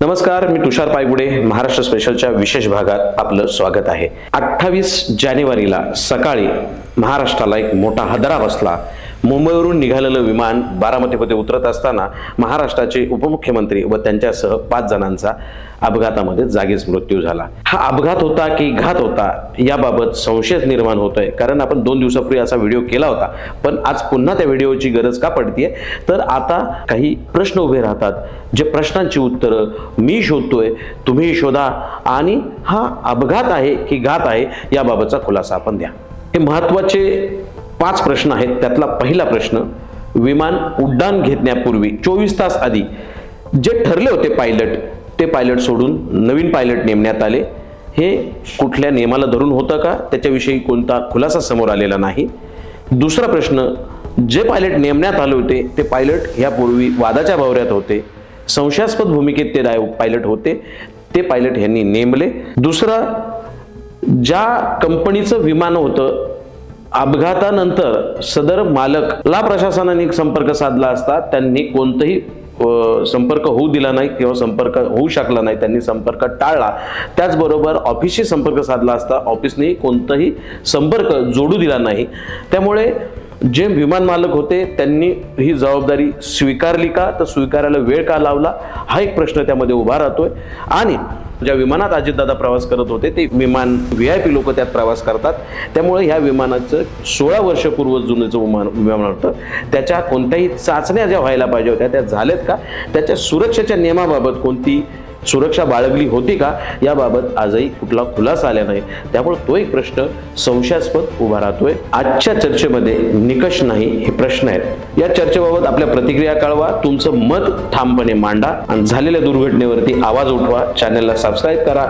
नमस्कार मी तुषार पायगुडे. महाराष्ट्र स्पेशलच्या विशेष भागात आपलं स्वागत आहे. अठ्ठावीस जानेवारीला सकाळी महाराष्ट्राला एक मोठा हदरा बसला. मुंबईवरून निघालेलं विमान बारामतीमध्ये उतरत असताना महाराष्ट्राचे उपमुख्यमंत्री व त्यांच्यासह पाच जणांचा अपघातामध्ये जागीच मृत्यू झाला. हा अपघात होता की घात होता याबाबत संशय निर्माण होतोय. कारण आपण दोन दिवसापूर्वी असा व्हिडिओ केला होता. पण आज पुन्हा त्या व्हिडिओची गरज का पडतीये? तर आता काही प्रश्न उभे राहतात. जे प्रश्नांची उत्तरं मी शोधतोय तुम्ही शोधा. आणि हा अपघात आहे की घात आहे याबाबतचा खुलासा आपण द्या. हे महत्त्वाचे पाच प्रश्न आहेत. त्यातला पहिला प्रश्न विमान उड्डाण घेण्यापूर्वी चोवीस तास आधी जे ठरले होते पायलट ते पायलट सोडून नवीन पायलट नेमण्यात आले. हे कुठल्या नियमाला धरून होतं का? त्याच्याविषयी कोणता खुलासा समोर आलेला नाही. दुसरा प्रश्न जे पायलट नेमण्यात आले होते ते पायलट यापूर्वी वादाच्या भावऱ्यात होते. संशयास्पद भूमिकेत ते डाय- पायलट होते. ते पायलट यांनी नेमले. दुसरा ज्या कंपनीचं विमान होतं अपघातानंतर सदर मालकला प्रशासनाने संपर्क साधला असता त्यांनी कोणतंही संपर्क होऊ दिला नाही किंवा संपर्क होऊ शकला नाही त्यांनी संपर्क टाळला. त्याचबरोबर ऑफिसशी संपर्क साधला असता ऑफिसने कोणताही संपर्क जोडू दिला नाही. त्यामुळे जे विमान मालक होते त्यांनी ही जबाबदारी स्वीकारली का? तर स्वीकारायला वेळ का लावला? हा एक प्रश्न त्यामध्ये उभा राहतोय. आणि ज्या विमानात अजितदादा प्रवास करत होते ते विमान व्ही आय पी लोक त्यात प्रवास करतात. त्यामुळे ह्या विमानाचं सोळा वर्षपूर्व जुनेचं विमान विमान होतं. त्याच्या कोणत्याही चाचण्या ज्या व्हायला पाहिजे होत्या त्या झाल्यात का? त्याच्या सुरक्षेच्या नियमाबाबत कोणती सुरक्षा बाळगली होती का? याबाबत आजही कुठला खुलासा आला नाही. त्यामुळे तो एक प्रश्न संशयास्पद उभा राहतोय. आजच्या चर्चेमध्ये निकष नाही हे प्रश्न आहेत. या चर्चेबाबत आपल्या प्रतिक्रिया कळवा तुमचं मत ठामपणे मांडा आणि झालेल्या दुर्घटनेवरती आवाज उठवा. चॅनलला सबस्क्राईब करा.